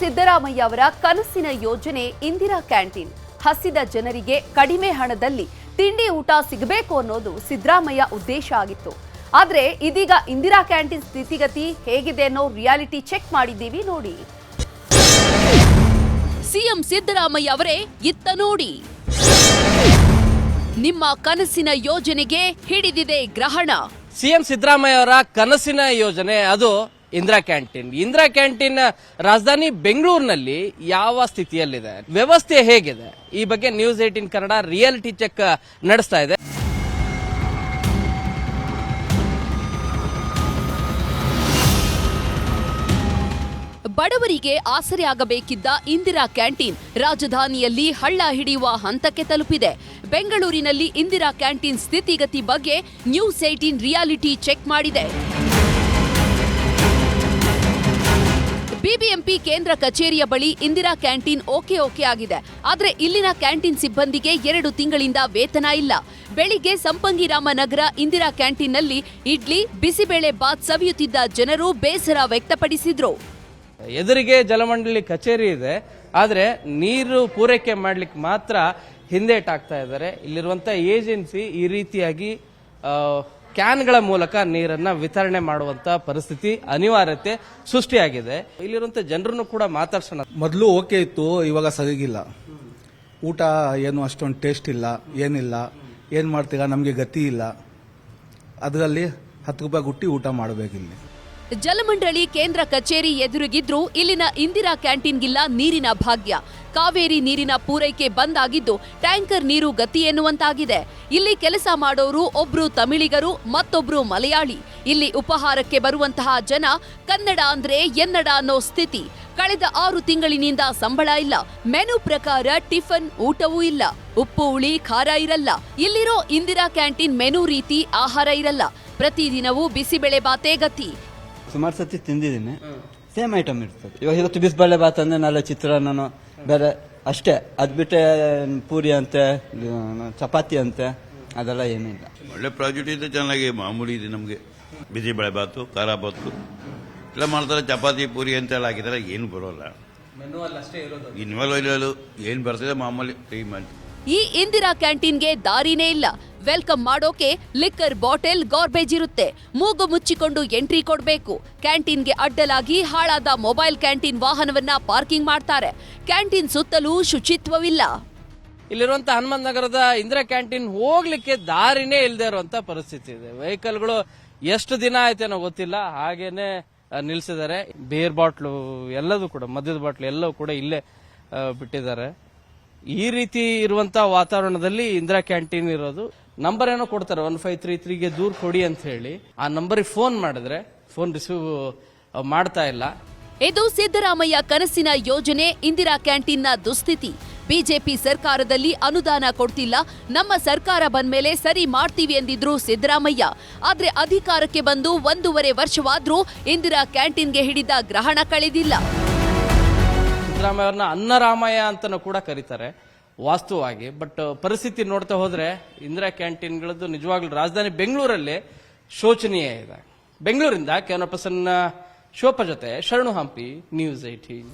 ಸಿದ್ದರಾಮಯ್ಯ ಅವರ ಕನಸಿನ ಯೋಜನೆ ಇಂದಿರಾ ಕ್ಯಾಂಟೀನ್. ಹಸಿದ ಜನರಿಗೆ ಕಡಿಮೆ ಹಣದಲ್ಲಿ ತಿಂಡಿ ಊಟ ಸಿಗಬೇಕು ಅನ್ನೋದು ಸಿದ್ದರಾಮಯ್ಯ ಉದ್ದೇಶ ಆಗಿತ್ತು. ಆದ್ರೆ ಇದೀಗ ಇಂದಿರಾ ಕ್ಯಾಂಟೀನ್ ಸ್ಥಿತಿಗತಿ ಹೇಗಿದೆ ಅನ್ನೋ ರಿಯಾಲಿಟಿ ಚೆಕ್ ಮಾಡಿದ್ದೀವಿ ನೋಡಿ. ಸಿಎಂ ಸಿದ್ದರಾಮಯ್ಯ ಅವರೇ ಇತ್ತ ನೋಡಿ. ನಿಮ್ಮ ಕನಸಿನ ಯೋಜನೆಗೆ ಹಿಡಿದಿದೆ ಗ್ರಹಣ. ಸಿಎಂ ಸಿದ್ದರಾಮಯ್ಯ ಅವರ ಕನಸಿನ ಯೋಜನೆ ಅದು ಇಂದಿರಾ ಕ್ಯಾಂಟೀನ್. ಇಂದಿರಾ ಕ್ಯಾಂಟೀನ್ ರಾಜಧಾನಿ ಬೆಂಗಳೂರಿನಲ್ಲಿ ಯಾವ ಸ್ಥಿತಿಯಲ್ಲಿದೆ? ವ್ಯವಸ್ಥೆ ಹೇಗಿದೆ? ಈ ಬಗ್ಗೆ news eighteen Kannada reality check ನಡೆಸ್ತಾ ಇದೆ. ಬಡವರಿಗೆ ಆಸರೆಯಾಗಬೇಕಿದ್ದ ಇಂದಿರಾ ಕ್ಯಾಂಟೀನ್ ರಾಜಧಾನಿಯಲ್ಲಿ ಹಳ್ಳ ಹಿಡಿಯುವ ಹಂತಕ್ಕೆ ತಲುಪಿದೆ. ಬೆಂಗಳೂರಿನಲ್ಲಿ ಇಂದಿರಾ ಕ್ಯಾಂಟೀನ್ ಸ್ಥಿತಿಗತಿ ಬಗ್ಗೆ ನ್ಯೂಸ್ ಏಟೀನ್ ರಿಯಾಲಿಟಿ ಚೆಕ್ ಮಾಡಿದೆ. ಬಿಬಿಎಂಪಿ ಕೇಂದ್ರ ಕಚೇರಿಯ ಬಳಿ ಇಂದಿರಾ ಕ್ಯಾಂಟೀನ್ ಓಕೆ ಓಕೆ ಆಗಿದೆ. ಆದರೆ ಇಲ್ಲಿನ ಕ್ಯಾಂಟೀನ್ ಸಿಬ್ಬಂದಿಗೆ ಎರಡು ತಿಂಗಳಿಂದ ವೇತನ ಇಲ್ಲ. ಬೆಳಿಗ್ಗೆ ಸಂಪಂಗಿರಾಮ ನಗರ ಇಂದಿರಾ ಕ್ಯಾಂಟೀನ್ನಲ್ಲಿ ಇಡ್ಲಿ, ಬಿಸಿಬೇಳೆ ಬಾತ್ ಸವಿಯುತ್ತಿದ್ದ ಜನರು ಬೇಸರ ವ್ಯಕ್ತಪಡಿಸಿದ್ರು. ಎದುರಿಗೆ ಜಲಮಂಡಳಿ ಕಚೇರಿ ಇದೆ. ಆದರೆ ನೀರು ಪೂರೈಕೆ ಮಾಡ್ಲಿಕ್ಕೆ ಮಾತ್ರ ಹಿಂದೇಟಾಗ್ತಾ ಇದ್ದಾರೆ. ಇಲ್ಲಿರುವಂತ ಏಜೆನ್ಸಿ ಈ ರೀತಿಯಾಗಿ ಕ್ಯಾನ್ಗಳ ಮೂಲಕ ನೀರನ್ನ ವಿತರಣೆ ಮಾಡುವಂತ ಪರಿಸ್ಥಿತಿ ಅನಿವಾರ್ಯತೆ ಸೃಷ್ಟಿಯಾಗಿದೆ. ಇಲ್ಲಿರುವಂತ ಜನರನ್ನು ಕೂಡ ಮಾತಾಡ್ಸೋಣ. ಮೊದಲು ಓಕೆ ಇತ್ತು, ಇವಾಗ ಸರಿಗಿಲ್ಲ. ಊಟ ಏನು ಅಷ್ಟೊಂದು ಟೇಸ್ಟ್ ಇಲ್ಲ, ಏನಿಲ್ಲ, ಏನು ಮಾಡ್ತೀರಾ ನಮಗೆ ಗತಿ ಇಲ್ಲ. ಅದರಲ್ಲಿ ಹತ್ತು ರೂಪಾಯಿ ಗುಟ್ಟಿ ಊಟ ಮಾಡಬೇಕಿಲ್ಲಿ ಜಲಮಂಡಳಿ ಕೇಂದ್ರ ಕಚೇರಿ ಎದುರಿಗಿದ್ರೂ ಇಲ್ಲಿನ ಇಂದಿರಾ ಕ್ಯಾಂಟೀನ್ಗಿಲ್ಲ ನೀರಿನ ಭಾಗ್ಯ. ಕಾವೇರಿ ನೀರಿನ ಪೂರೈಕೆ ಬಂದ್ ಆಗಿದ್ದು ಟ್ಯಾಂಕರ್ ನೀರು ಗತಿ ಎನ್ನುವಂತಾಗಿದೆ. ಇಲ್ಲಿ ಕೆಲಸ ಮಾಡೋರು ಒಬ್ರು ತಮಿಳಿಗರು, ಮತ್ತೊಬ್ರು ಮಲಯಾಳಿ. ಇಲ್ಲಿ ಉಪಹಾರಕ್ಕೆ ಬರುವಂತಹ ಜನ ಕನ್ನಡ ಅಂದ್ರೆ ಎನ್ನಡ ಅನ್ನೋ ಸ್ಥಿತಿ. ಕಳೆದ ಆರು ತಿಂಗಳಿನಿಂದ ಸಂಬಳ ಇಲ್ಲ. ಮೆನು ಪ್ರಕಾರ ಟಿಫನ್ ಊಟವೂ ಇಲ್ಲ. ಉಪ್ಪು, ಹುಳಿ, ಖಾರ ಇರಲ್ಲ. ಇಲ್ಲಿರೋ ಇಂದಿರಾ ಕ್ಯಾಂಟೀನ್ ಮೆನು ರೀತಿ ಆಹಾರ ಇರಲ್ಲ. ಪ್ರತಿದಿನವೂ ಬಿಸಿಬೇಳೆ ಬಾತೆ ಗತಿ. ಸುಮಾರು ಸತಿ ತಿಂದಿದ್ದೀನಿ. ಸೇಮ್ ಐಟಮ್ ಇರ್ತದೆ. ಇವಾಗ ಇವತ್ತು ಬಿಸಿಬೇಳೆ ಬಾತ್ ಅಂದ್ರೆ ನಾಳೆ ಚಿತ್ರಾನ್ನನೋ ಬೇರೆ ಅಷ್ಟೇ. ಅದು ಬಿಟ್ಟರೆ ಪೂರಿ ಅಂತೆ ಚಪಾತಿ ಅಂತೆ ಅದೆಲ್ಲ ಏನಿಲ್ಲ ಒಳ್ಳೆ ಪ್ರಾಜೆಕ್ಟ್ ಇದೆ ಚೆನ್ನಾಗಿ ಮಾಮೂಲಿ ಇದೆ ನಮಗೆ. ಬಿಸಿಬೇಳೆ ಬಾತು ಖಾರ ಬಾತು ಎಲ್ಲ ಮಾಡ್ತಾರೆ ಚಪಾತಿ ಪೂರಿ ಅಂತೆಲ್ಲ ಹಾಕಿದ್ದಾರೆ ಏನು ಬರೋಲ್ಲ. ಇನ್ವಾಲ್ವ್ ಏನು ಬರ್ತದೆ ಮಾಮೂಲಿ ಫ್ರೀ ಮಾಡಿ. ಈ ಇಂದಿರಾ ಕ್ಯಾಂಟೀನ್ಗೆ ದಾರಿನೇ ಇಲ್ಲ. ವೆಲ್ಕಮ್ ಮಾಡೋಕೆ ಲಿಕ್ಕರ್ ಬಾಟಲ್ ಗಾರ್ಬೇಜ್ ಇರುತ್ತೆ. ಮೂಗು ಮುಚ್ಚಿಕೊಂಡು ಎಂಟ್ರಿ ಕೊಡಬೇಕು. ಕ್ಯಾಂಟೀನ್ಗೆ ಅಡ್ಡಲಾಗಿ ಹಾಳಾದ ಮೊಬೈಲ್ ಕ್ಯಾಂಟೀನ್ ವಾಹನವನ್ನ ಪಾರ್ಕಿಂಗ್ ಮಾಡ್ತಾರೆ. ಕ್ಯಾಂಟೀನ್ ಸುತ್ತಲೂ ಶುಚಿತ್ವವಿಲ್ಲ. ಇಲ್ಲಿರುವಂತ ಹನುಮಂತ ನಗರದ ಇಂದಿರಾ ಕ್ಯಾಂಟೀನ್ ಹೋಗ್ಲಿಕ್ಕೆ ದಾರಿನೇ ಇಲ್ಲದೆ ಇರುವಂತ ಪರಿಸ್ಥಿತಿ ಇದೆ. ವೆಹಿಕಲ್ಗಳು ಎಷ್ಟು ದಿನ ಆಯ್ತೇನೋ ಗೊತ್ತಿಲ್ಲ. ಹಾಗೇನೆ ನಿಲ್ಸಿದ್ದಾರೆ. ಬೇರ್ ಬಾಟ್ಲು ಎಲ್ಲದೂ ಕೂಡ, ಮದ್ಯದ ಬಾಟ್ಲು ಎಲ್ಲವೂ ಕೂಡ ಇಲ್ಲೇ ಬಿಟ್ಟಿದ್ದಾರೆ. ಈ ರೀತಿ ಇರುವಂತ ವಾತಾವರಣದಲ್ಲಿ ಇಂದಿರಾ ಕ್ಯಾಂಟೀನ್ ಇರೋದು ನಂಬರ್ ಏನೋ ಕೊಡ್ತಾರೆ ಒನ್ ಫೈವ್ ತ್ರೀ ತ್ರೀಗೆ ದೂರ ಕೊಡಿ ಅಂತ ಹೇಳಿ. ಆ ನಂಬರಿಗೆ ಫೋನ್ ಮಾಡಿದ್ರೆ ಫೋನ್ ರಿಸೀವ್ ಮಾಡ್ತಾ ಇಲ್ಲ. ಇದು ಸಿದ್ದರಾಮಯ್ಯ ಕನಸಿನ ಯೋಜನೆ ಇಂದಿರಾ ಕ್ಯಾಂಟೀನ್ನ ದುಸ್ಥಿತಿ. ಬಿಜೆಪಿ ಸರ್ಕಾರದಲ್ಲಿ ಅನುದಾನ ಕೊಡ್ತಿಲ್ಲ ನಮ್ಮ ಸರ್ಕಾರ ಬಂದ್ಮೇಲೆ ಸರಿ ಮಾಡ್ತೀವಿ ಎಂದಿದ್ರು ಸಿದ್ದರಾಮಯ್ಯ. ಆದ್ರೆ ಅಧಿಕಾರಕ್ಕೆ ಬಂದು ಒಂದೂವರೆ ವರ್ಷವಾದ್ರೂ ಇಂದಿರಾ ಕ್ಯಾಂಟೀನ್ಗೆ ಹಿಡಿದ ಗ್ರಹಣ ಕಳೆದಿಲ್ಲ. ಸಿದ್ದರಾಮಯ್ಯ ಅವ್ರನ್ನ ಅನ್ನರಾಮಯ್ಯ ಅಂತಲೂ ಕೂಡ ಕರೀತಾರೆ. ವಾಸ್ತವವಾಗಿ ಬಟ್ ಪರಿಸ್ಥಿತಿ ನೋಡ್ತಾ ಹೋದ್ರೆ ಇಂದಿರಾ ಕ್ಯಾಂಟೀನ್ಗಳದ್ದು ನಿಜವಾಗ್ಲೂ ರಾಜಧಾನಿ ಬೆಂಗಳೂರಲ್ಲಿ ಶೋಚನೀಯ ಇದೆ. ಬೆಂಗಳೂರಿಂದ ಕೆನಪಸನ್ನ ಶೋಪ ಜೊತೆ ಶರಣು ಹಂಪಿ ನ್ಯೂಸ್ ಏಟೀನ್